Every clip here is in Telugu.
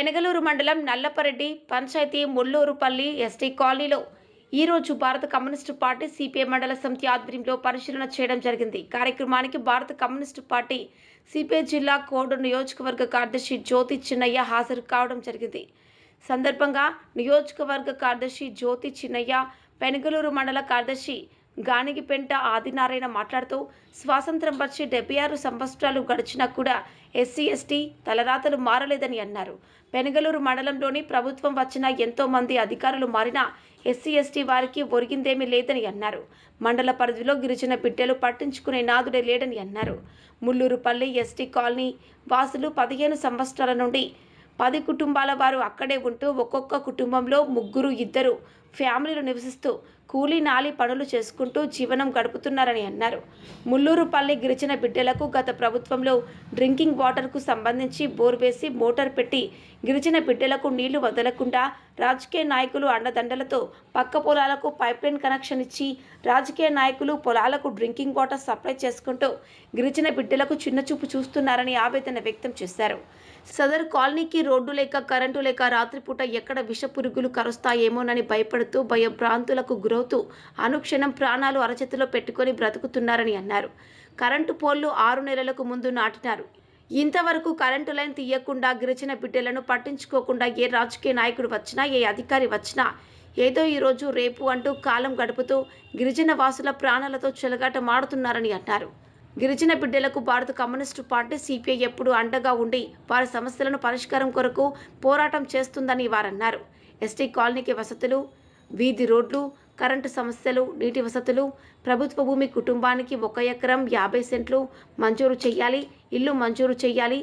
పెనగలూరు మండలం నల్లపరెడ్డి పంచాయతీ ముల్లూరుపల్లి ఎస్టీ కాలనీలో ఈ రోజు భారత కమ్యూనిస్టు పార్టీ సిపిఐ మండల సమితి ఆధ్వర్యంలో పరిశీలన చేయడం జరిగింది. కార్యక్రమానికి భారత కమ్యూనిస్టు పార్టీ సిపిఐ జిల్లా కోడు నియోజకవర్గ కార్యదర్శి జ్యోతి చిన్నయ్య హాజరు కావడం జరిగింది. సందర్భంగా నియోజకవర్గ కార్యదర్శి జ్యోతి చిన్నయ్య పెనగలూరు మండల కార్యదర్శి గానిగిపెంట ఆదినారాయణ మాట్లాడుతూ స్వాతంత్రం వచ్చి డెబ్బై ఆరు సంవత్సరాలు గడిచినా కూడా ఎస్సీ ఎస్టీ తలరాతలు మారలేదని అన్నారు. పెనగలూరు మండలంలోని ప్రభుత్వం వచ్చిన ఎంతో మంది అధికారులు మారినా ఎస్సీ ఎస్టీ వారికి ఒరిగిందేమీ లేదని అన్నారు. మండల పరిధిలో గిరిజన బిడ్డలు పట్టించుకునే నాదుడే లేడని అన్నారు. ముల్లూరుపల్లి ఎస్టీ కాలనీ వాసులు పదిహేను సంవత్సరాల నుండి పది కుటుంబాల వారు అక్కడే ఉంటూ ఒక్కొక్క కుటుంబంలో ముగ్గురు ఇద్దరు ఫ్యామిలీలు నివసిస్తూ కూలీ నాలి పనులు చేసుకుంటూ జీవనం గడుపుతున్నారని అన్నారు. ముల్లూరుపల్లి గిరిజన బిడ్డలకు గత ప్రభుత్వంలో డ్రింకింగ్ వాటర్కు సంబంధించి బోర్ వేసి మోటార్ పెట్టి గిరిజన బిడ్డలకు నీళ్ళు వదలకుండా రాజకీయ నాయకులు అండదండలతో పక్క పొలాలకు పైప్లైన్ కనెక్షన్ ఇచ్చి రాజకీయ నాయకులు పొలాలకు డ్రింకింగ్ వాటర్ సప్లై చేసుకుంటూ గిరిజన బిడ్డలకు చిన్నచూపు చూస్తున్నారని ఆవేదన వ్యక్తం చేశారు. సదరు కాలనీకి రోడ్డు లేక కరెంటు లేక రాత్రిపూట ఎక్కడ విష పురుగులు కరుస్తాయేమోనని భయపడుతూ భయభ్రాంతులకు గురవుతూ అనుక్షణం ప్రాణాలు అరచేతిలో పెట్టుకొని బ్రతుకుతున్నారని అన్నారు. కరెంటు పోల్లు ఆరు నెలలకు ముందు నాటినారు. ఇంతవరకు కరెంటు లైన్ తీయకుండా గిరిజన బిడ్డలను పట్టించుకోకుండా ఏ రాజకీయ నాయకుడు వచ్చినా ఏ అధికారి వచ్చినా ఏదో ఈరోజు రేపు అంటూ కాలం గడుపుతూ గిరిజన వాసుల ప్రాణాలతో చెలగాట మాడుతున్నారని అన్నారు. గిరిజన బిడ్డలకు భారత కమ్యూనిస్టు పార్టీ సిపిఐ ఎప్పుడు అండగా ఉండి వారి సమస్యలను పరిష్కారం కొరకు పోరాటం చేస్తుందని వారన్నారు. ఎస్టీ కాలనీకి వసతులు వీధి రోడ్లు కరెంటు సమస్యలు నీటి వసతులు ప్రభుత్వ భూమి కుటుంబానికి ఒక ఎకరం యాభై సెంట్లు మంజూరు చేయాలి ఇల్లు మంజూరు చేయాలి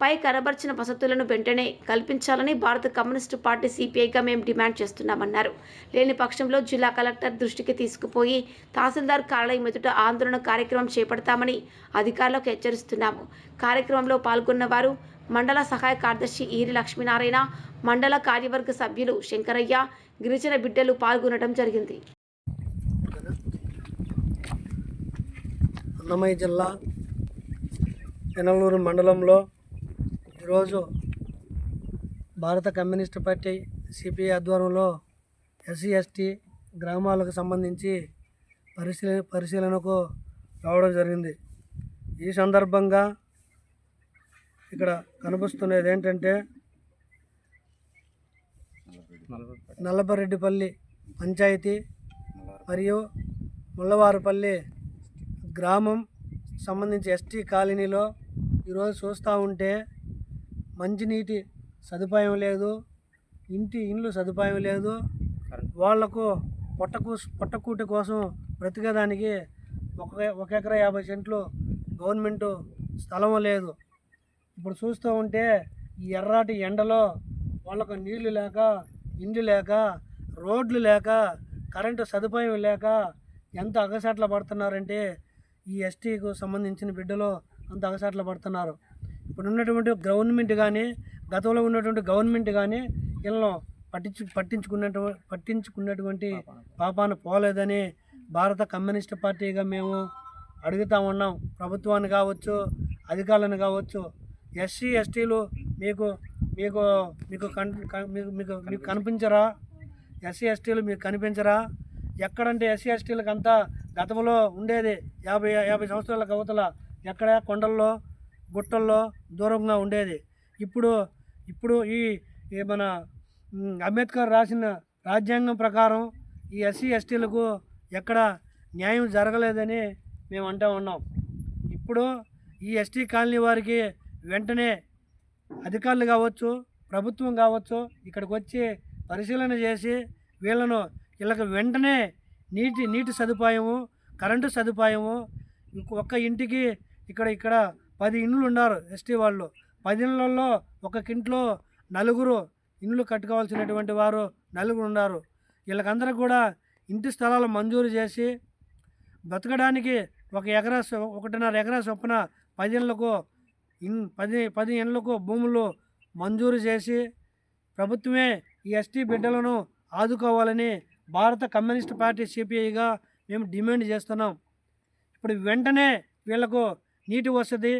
పై కనబర్చిన వసతులను వెంటనే కల్పించాలని భారత కమ్యూనిస్టు పార్టీ సిపిఐగా మేము డిమాండ్ చేస్తున్నామన్నారు. లేని పక్షంలో జిల్లా కలెక్టర్ దృష్టికి తీసుకుపోయి తహసీల్దార్ కార్యాలయం ఎదుట ఆందోళన కార్యక్రమం చేపడతామని అధికారులకు హెచ్చరిస్తున్నాము. కార్యక్రమంలో పాల్గొన్న వారు మండల సహాయ కార్యదర్శి ఈరి లక్ష్మీనారాయణ మండల కార్యవర్గ సభ్యులు శంకరయ్య గిరిజన బిడ్డలు పాల్గొనడం జరిగింది. అన్నమయ్య జిల్లా మండలంలో ఈరోజు భారత కమ్యూనిస్ట్ పార్టీ సిపిఐ ఆధ్వర్యంలో ఎస్సీ ఎస్టీ గ్రామాలకు సంబంధించి పరిశీలన పరిశీలనకు రావడం జరిగింది. ఈ సందర్భంగా ఇక్కడ కనిపిస్తున్నది ఏంటంటే నల్లపరెడ్డిపల్లి పంచాయతీ మరియు ముళ్ళవారిపల్లి గ్రామం సంబంధించి ఎస్టీ కాలనీలో ఈరోజు చూస్తూ ఉంటే మంచినీటి సదుపాయం లేదు ఇంటి ఇండ్లు సదుపాయం లేదు. వాళ్ళకు పొట్టకు పొట్టకూటి కోసం బ్రతికేదానికి ఒక ఒక ఎకరా యాభై సెంట్లు గవర్నమెంట్ స్థలం లేదు. ఇప్పుడు చూస్తూ ఉంటే ఈ ఎర్రాటి ఎండలో వాళ్ళకు నీళ్ళు లేక ఇండ్లు లేక రోడ్లు లేక కరెంటు సదుపాయం లేక ఎంత అగసాట్ల పడుతున్నారంటే ఈ ఎస్టీకు సంబంధించిన బిడ్డలు అంత అగసాట్ల పడుతున్నారు. ఇప్పుడు ఉన్నటువంటి గవర్నమెంట్ కానీ గతంలో ఉన్నటువంటి గవర్నమెంట్ కానీ వీళ్ళను పట్టించు పట్టించుకున్నట్టు పట్టించుకున్నటువంటి పాపాన పోలేదని భారత కమ్యూనిస్ట్ పార్టీగా మేము అడుగుతా ఉన్నాం. ప్రభుత్వాన్ని కావచ్చు అధికారులను కావచ్చు ఎస్సీ ఎస్టీలు మీకు మీకు మీకు కన్ కన్- మీకు మీకు మీకు కనిపించరా? ఎస్సీ ఎస్టీలు మీకు కనిపించరా? ఎక్కడంటే ఎస్సీ ఎస్టీలకు అంతా గతంలో ఉండేది యాభై యాభై సంవత్సరాల కవతల ఎక్కడ కొండల్లో గుట్టల్లో దూరంగా ఉండేది. ఇప్పుడు ఇప్పుడు ఈ మన అంబేద్కర్ రాసిన రాజ్యాంగం ప్రకారం ఈ ఎస్సీ ఎస్టీలకు ఎక్కడ న్యాయం జరగలేదని మేము అంటూ ఉన్నాం. ఇప్పుడు ఈ ఎస్టీ కాలనీ వారికి వెంటనే అధికారులు కావచ్చు ప్రభుత్వం కావచ్చు ఇక్కడికి వచ్చి పరిశీలన చేసి వీళ్ళను వీళ్ళకి వెంటనే నీటి నీటి సదుపాయము కరెంటు సదుపాయము ఒక్క ఇంటికి ఇక్కడ ఇక్కడ పది ఇండ్లు ఉన్నారు ఎస్టీ వాళ్ళు. పది ఇళ్ళల్లో ఒక కింట్లో నలుగురు ఇండ్లు కట్టుకోవాల్సినటువంటి వారు నలుగురు ఉన్నారు వీళ్ళకందరూ కూడా ఇంటి స్థలాలు మంజూరు చేసి బతకడానికి ఒక ఎకరా ఒకటిన్నర ఎకరా చొప్పున పది ఇళ్ళకు ఇన్ పది పది ఇండ్లకు భూములు మంజూరు చేసి ప్రభుత్వమే ఈ ఎస్టీ బిడ్డలను ఆదుకోవాలని భారత కమ్యూనిస్ట్ పార్టీ సిపిఐగా మేము డిమాండ్ చేస్తున్నాం. ఇప్పుడు వెంటనే వీళ్ళకు నీటి వసతి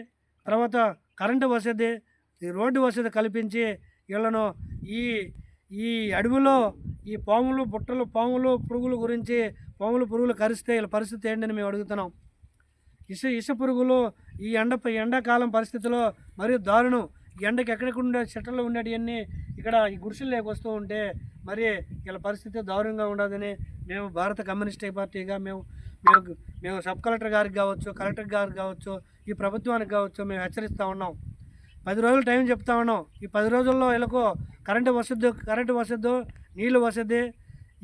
తర్వాత కరెంటు వసతి ఈ రోడ్డు వసతి కల్పించి వీళ్ళను ఈ ఈ అడవిలో ఈ పాములు బుట్టలు పాములు పురుగుల గురించి పాములు పురుగులు కరిస్తే వీళ్ళ పరిస్థితి ఏంటని మేము అడుగుతున్నాం. ఇస ఇస పురుగులు ఈ ఎండ ఎండాకాలం పరిస్థితిలో మరియు దారుణం. ఈ ఎండకి ఎక్కడికి చెట్లలో ఉండేటివన్నీ ఇక్కడ ఈ గుడిసెల్లోకి వస్తూ ఉంటే మరి వీళ్ళ పరిస్థితి దారుణంగా ఉండదని మేము భారత కమ్యూనిస్ట్ పార్టీగా మేము మేము మేము సబ్ కలెక్టర్ గారికి కావచ్చు కలెక్టర్ గారికి కావచ్చు ఈ ప్రభుత్వానికి కావచ్చు మేము హెచ్చరిస్తూ ఉన్నాం. పది రోజులు టైం చెప్తా ఉన్నాం. ఈ పది రోజుల్లో వీళ్ళకు కరెంటు వసతి కరెంటు వసతి నీళ్ళు వసతి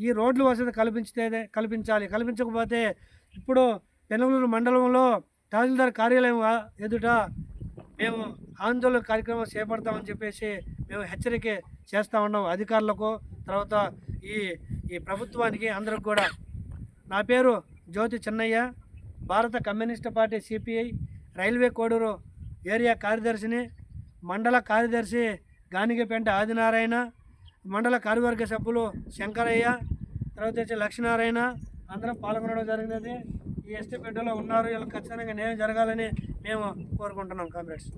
ఈ రోడ్లు వసతి కల్పించితే కల్పించాలి. కల్పించకపోతే ఇప్పుడు పెనుగలూరు మండలంలో తహసీల్దార్ కార్యాలయం ఎదుట మేము ఆందోళన కార్యక్రమం చేపడతామని చెప్పేసి మేము హెచ్చరిక చేస్తూ ఉన్నాం అధికారులకు. తర్వాత ఈ ఈ ప్రభుత్వానికి అందరికి కూడా. నా పేరు జ్యోతి చిన్నయ్య భారత communist party CPI railway Koduru area కార్యదర్శిని మండల కార్యదర్శి గానిగపేంట ఆదినారాయణ మండల కార్యవర్గ సభ్యులు శంకరయ్య తర్వాత వచ్చి లక్ష్మీనారాయణ అందరం పాల్గొనడం జరిగినది. ఈ ఎస్టీ బిడ్డలో ఉన్నారు వీళ్ళకి ఖచ్చితంగా న్యాయం జరగాలని మేము కోరుకుంటున్నాం కామ్రేడ్స్.